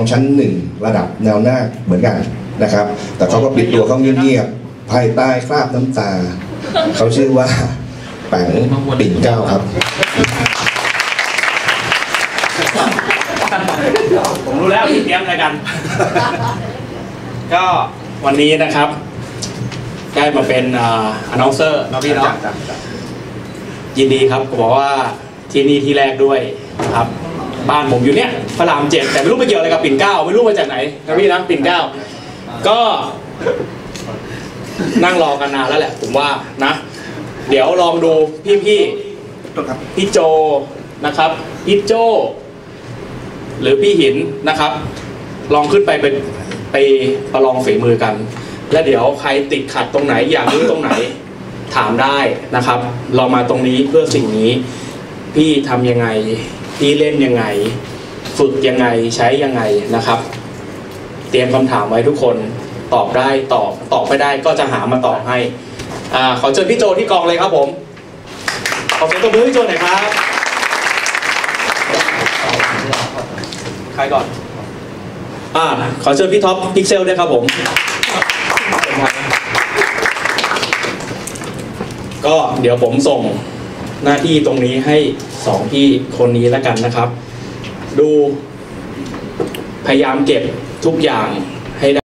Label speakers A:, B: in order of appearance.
A: ของชั้นหนึ่งระดับแนวหน้าเหมือนกันนะครับ แต่เขาก็ปิดตัวเขาเงียบๆภายใต้คราบน้ำตา เขาชื่อว่าแป๋งปิ่นเกล้าครับ
B: ผมรู้แล้วพี่เตรียมอะไรกัน ก็วันนี้นะครับ ได้มาเป็นอนองเซอร์นะพี่เนาะยินดีครับผมบอกว่าที่นี่ที่แรกด้วยนะครับ บ้านผมอยู่เนี่ยพระรามเจ็ดแต่ไม่รู้ไปเกี่ยวอะไรกับปิ่นเกล้าไม่รู้มาจากไหนนะพี่นะปิ่นเกล้าก็นั่งรอกันนานแล้วแหละ ผมว่านะ เดี๋ยวลองดูพี่พี่ๆพี่โจนะครับพี่โจ หรือพี่หินนะครับ ลองขึ้นไปเป็นไปประลองฝีมือกัน และเดี๋ยวใครติดขัดตรงไหนอยากรู้ตรงไหน ถามได้นะครับ เรามาตรงนี้เพื่อสิ่งนี้ พี่ทำยังไง พี่เล่นยังไง ฝึกยังไงใช้ยังไงนะครับ เตรียมคำถามไว้ทุกคนตอบได้ตอบตอบไม่ได้ก็จะหามาตอบให้อ่าขอเชิญพี่โจที่กองเลยครับผม ขอเสียงตบมือให้พี่โจหน่อยครับใครก่อนอ่าขอเชิญพี่ท็อปพิกเซลด้วยครับผม ก็เดี๋ยวผมส่ง หน้าที่ตรงนี้ให้สองพี่คนนี้แล้วกันนะครับ ดูพยายามเก็บทุกอย่างให้ได้